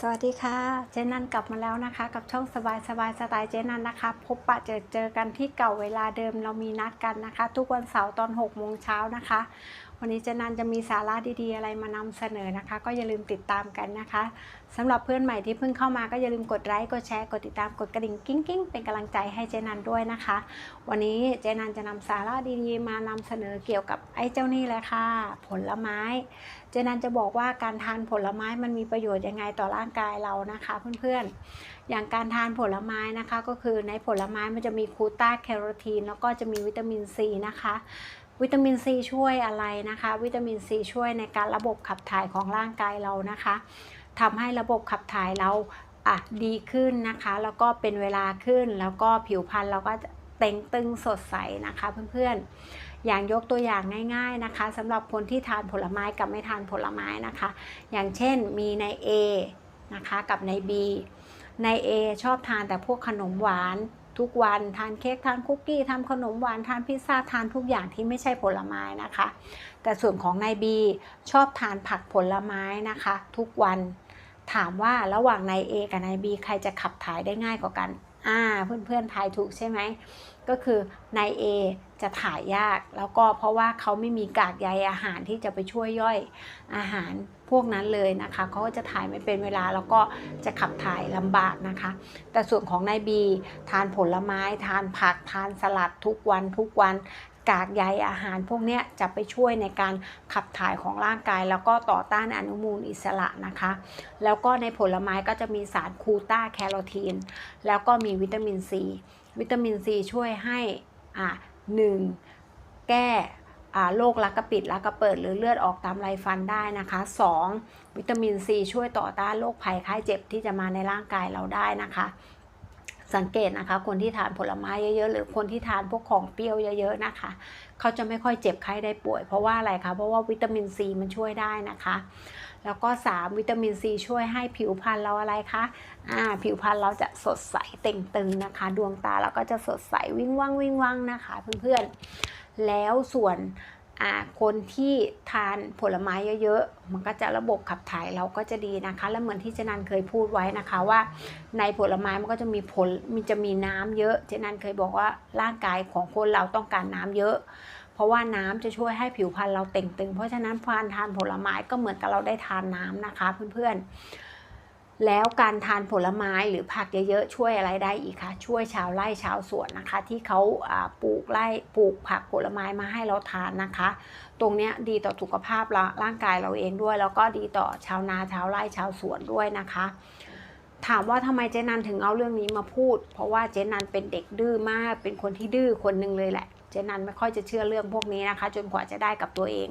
สวัสดีค่ะ เจนันกลับมาแล้วนะคะ กับช่องสบายสบายสไตล์เจนันนะคะ พบปะเจอเจอกันที่เก่าเวลาเดิมเรามีนัดกันนะคะ ทุกวันเสาร์ตอน6โมงเช้านะคะวันนี้เจนันจะมีสาระดีๆ อะไรมานำเสนอนะคะ ก็อย่าลืมติดตามกันนะคะสำหรับเพื่อนใหม่ที่เพิ่งเข้ามาก็อย่าลืมกดไลค์กดแชร์กดติดตามกดกระดิ่งกิ้งกิ้งเป็นกำลังใจให้เจนันด้วยนะคะ วันนี้เจนันจะนำสาระดีๆ มานำเสนอเกี่ยวกับไอ้เจ้านี่เลยค่ะ ผลไม้ เจนันจะบอกว่าการทานผลไม้มันมีประโยชน์ยังไงต่อร่างกายเรานะคะ เพื่อนๆ อย่างการทานผลไม้นะคะ ก็คือในผลไม้มันจะมีคูต้าแคโรทีนแล้วก็จะมีวิตามินซีนะคะ วิตามินซีช่วยอะไรนะคะ วิตามินซีช่วยในการระบบขับถ่ายของร่างกายเรานะคะทำให้ระบบขับถ่ายเราอะดีขึ้นนะคะ แล้วก็เป็นเวลาขึ้นแล้วก็ผิวพรรณเราก็จะเต่งตึงสดใสนะคะเพื่อนๆ อย่างยกตัวอย่างง่าย ๆนะคะสำหรับคนที่ทานผลไม้กับไม่ทานผลไม้นะคะ อย่างเช่นมีใน A นะคะกับใน B ใน A ชอบทานแต่พวกขนมหวาน ทุกวันทานเค้กทานคุกกี้ทำขนมหวานทานพิซซ่าทานทุกอย่างที่ไม่ใช่ผลไม้นะคะ แต่ส่วนของนายบีชอบทานผักผลไม้นะคะ ทุกวันถามว่าระหว่างนายเอกับนายบีใครจะขับถ่ายได้ง่ายกว่ากัน อ่าเพื่อนๆทายถูกใช่ไหมก็คือนายเอจะถ่ายยาก แล้วก็เพราะว่าเขาไม่มีกากใยอาหารที่จะไปช่วยย่อยอาหารพวกนั้นเลยนะคะเขาก็จะถ่ายไม่เป็นเวลาแล้วก็จะขับถ่ายลำบากนะคะ แต่ส่วนของนายบีทานผลไม้ ทานผักทานสลัดทุกวันทุกวัน กากใยอาหารพวกนี้จะไปช่วยในการขับถ่ายของร่างกาย แล้วก็ต่อต้านอนุมูลอิสระนะคะ แล้วก็ในผลไม้ก็จะมีสารคูต้าแคโรทีน แล้วก็มีวิตามินซีวิตามินซีช่วยให้อ่าหนึ่งแก้อาโรคลักกระปิดลักกระเปิดหรือเลือดออกตามไรฟันได้นะคะ 2. วิตามินซีช่วยต่อต้านโรคภัยไข้เจ็บที่จะมาในร่างกายเราได้นะคะ สังเกตนะคะ คนที่ทานผลไม้เยอะๆ หรือคนที่ทานพวกของเปรี้ยวเยอะๆนะคะ เขาจะไม่ค่อยเจ็บไข้ได้ป่วย เพราะว่าอะไรคะ เพราะว่าวิตามินซีมันช่วยได้นะคะ แล้วก็ 3 วิตามินซีช่วยให้ผิวพรรณเราอะไรคะอ่าผิวพรรณเราจะสดใสเต่งตึงนะคะ ดวงตาเราก็จะสดใสวิ่งว่างวิ่งว่างนะคะ เพื่อนๆ แล้วส่วน คนที่ทานผลไม้เยอะๆ มันก็จะระบบขับถ่ายเราก็จะดีนะคะ แล้วเหมือนที่เจนันเคยพูดไว้นะคะว่า ในผลไม้มันก็จะมีผลมันจะมีน้ำเยอะ เจนันเคยบอกว่าร่างกายของคนเราต้องการน้ำเยอะ เพราะว่าน้ำจะช่วยให้ผิวพรรณเราเต่งตึง เพราะฉะนั้นพานทานผลไม้ก็เหมือนกับเราได้ทานน้ำนะคะเพื่อนๆ แล้วการทานผลไม้หรือผักเยอะๆช่วยอะไรได้อีกคะช่วยชาวไร่ชาวสวนนะคะ ที่เขาปลูกไร่ปลูกผักผลไม้มาให้เราทานนะคะ ตรงนี้ดีต่อสุขภาพร่างกายเราเองด้วย แล้วก็ดีต่อชาวนาชาวไร่ชาวสวนด้วยนะคะ ถามว่าทำไมเจนันถึงเอาเรื่องนี้มาพูด เพราะว่าเจนันเป็นเด็กดื้อมากเป็นคนที่ดื้อคนหนึ่งเลยแหละ จนันไม่ค่อยจะเชื่อเรื่องพวกนี้นะคะ จนกว่าจะได้กับตัวเอง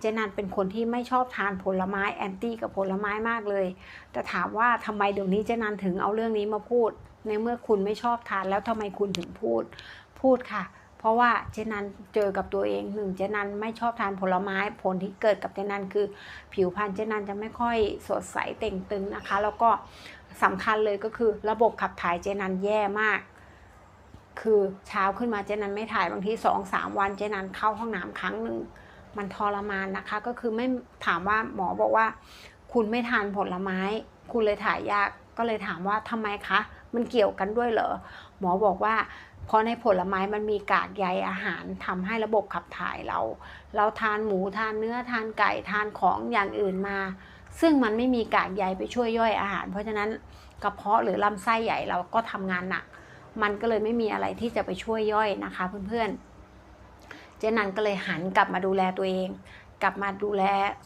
เจนันเป็นคนที่ไม่ชอบทานผลไม้แอนตี้กับผลไม้มากเลย แต่ถามว่าทำไมเดี๋ยวนี้เจนันถึงเอาเรื่องนี้มาพูด ในเมื่อคุณไม่ชอบทานแล้วทำไมคุณถึงพูด พูดค่ะ เพราะว่าเจนันเจอกับตัวเองหนึ่งเจนันไม่ชอบทานผลไม้ ผลที่เกิดกับเจนันคือ ผิวพรรณเจนันจะไม่ค่อยสดใสเต่งตึงนะคะ แล้วก็สำคัญเลยก็คือระบบขับถ่ายเจนันแย่มาก คือเช้าขึ้นมาเจนันไม่ถ่ายบางทีสองสามวันเจนันเข้าห้องน้ำครั้งหนึ่งมันทรมานนะคะ ก็คือไม่ถามว่าหมอบอกว่า คุณไม่ทานผลไม้ คุณเลยถ่ายยากก็เลยถามว่าทำไมคะ มันเกี่ยวกันด้วยเหรอหมอบอกว่าเพราะในผลไม้มันมีกากใยอาหารทำให้ระบบขับถ่ายเรา เราทานหมูทานเนื้อทานไก่ทานของอย่างอื่นมา ซึ่งมันไม่มีกากใยไปช่วยย่อยอาหาร เพราะฉะนั้นกระเพาะหรือลำไส้ใหญ่เราก็ทำงานหนัก มันก็เลยไม่มีอะไรที่จะไปช่วยย่อยนะคะ เพื่อนๆ เจนันก็เลยหันกลับมาดูแลตัวเอง กลับมาดูแล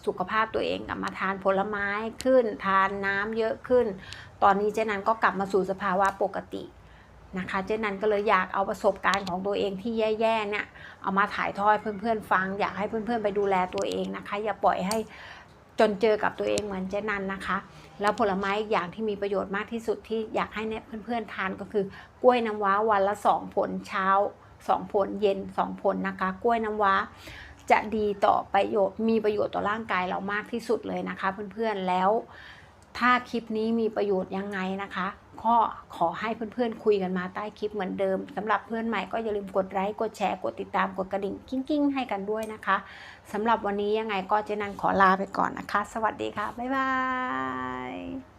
สุขภาพตัวเอง กลับมาทานผลไม้ขึ้น ทานน้ำเยอะขึ้น ตอนนี้เจนันก็กลับมาสู่สภาวะปกตินะคะ เจนันก็เลยอยากเอาประสบการณ์ของตัวเองที่แย่ๆเนี่ยเอามาถ่ายทอดเพื่อนๆฟัง อยากให้เพื่อนๆไปดูแลตัวเองนะคะ อย่าปล่อยให้ จนเจอกับตัวเองเหมือนเจนันนะคะ แล้วผลไม้อีกอย่างที่มีประโยชน์มากที่สุดที่อยากให้เนปเพื่อนๆทานก็คือกล้วยน้ำว้าวันละสองผลเช้าสองผลเย็นสองผลนะคะ กล้วยน้ำว้าจะดีต่อประโยชน์มีประโยชน์ต่อร่างกายเรามากที่สุดเลยนะคะ เพื่อนๆแล้ว ถ้าคลิปนี้มีประโยชน์ยังไงนะคะก็ขอให้เพื่อนๆคุยกันมาใต้คลิปเหมือนเดิมสำหรับเพื่อนใหม่ก็อย่าลืมกดไลค์กดแชร์กดติดตามกดกระดิ่งกิ้งๆ ให้กันด้วยนะคะสำหรับวันนี้ยังไงก็เจนันขอลาไปก่อนนะคะ สวัสดีค่ะ บ๊ายบาย